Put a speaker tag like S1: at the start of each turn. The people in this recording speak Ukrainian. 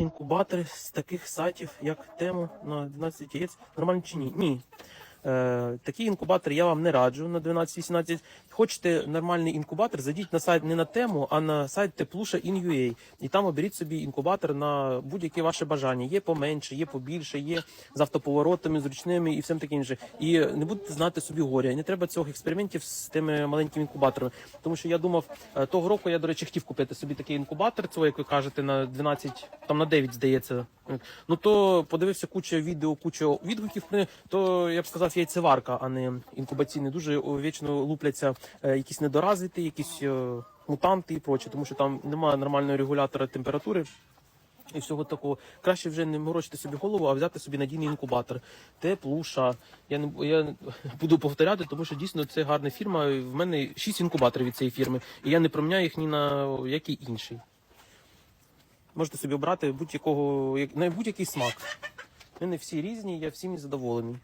S1: інкубатори з таких сайтів, як Тему на 12 яєць. Нормально чи ні? Ні. Е, такі інкубатори я вам не раджу на 12-18. Хочете нормальний інкубатор, зайдіть на сайт не на тему, а на сайт Тепluша.in.ua. І там оберіть собі інкубатор на будь-яке ваше бажання. Є поменше, є побільше, є з автоповоротами, зручними і всім таке інше. І не будете знати собі горя. Не треба цих експериментів з тими маленькими інкубаторами. Тому що я думав, е, того року я, до речі, хотів купити собі такий інкубатор, цього, як ви кажете, на 12, там на 9, здається. Ну то подивився куча відео, куча відгуків. То я б сказав, яйцеварка, а не інкубаційний. Дуже вічно лупляться е, якісь недоразвиті, якісь е, мутанти і проче, тому що там немає нормального регулятора температури. І всього такого краще вже не морочити собі голову, а взяти собі надійний інкубатор. Теплуша. Я не я буду повторяти, тому що дійсно це гарна фірма. В мене шість інкубаторів від цієї фірми, і я не проміняю їх ні на який інший. Можете собі обрати будь-якого як- на будь-який смак. Вони всі різні, я всім задоволений.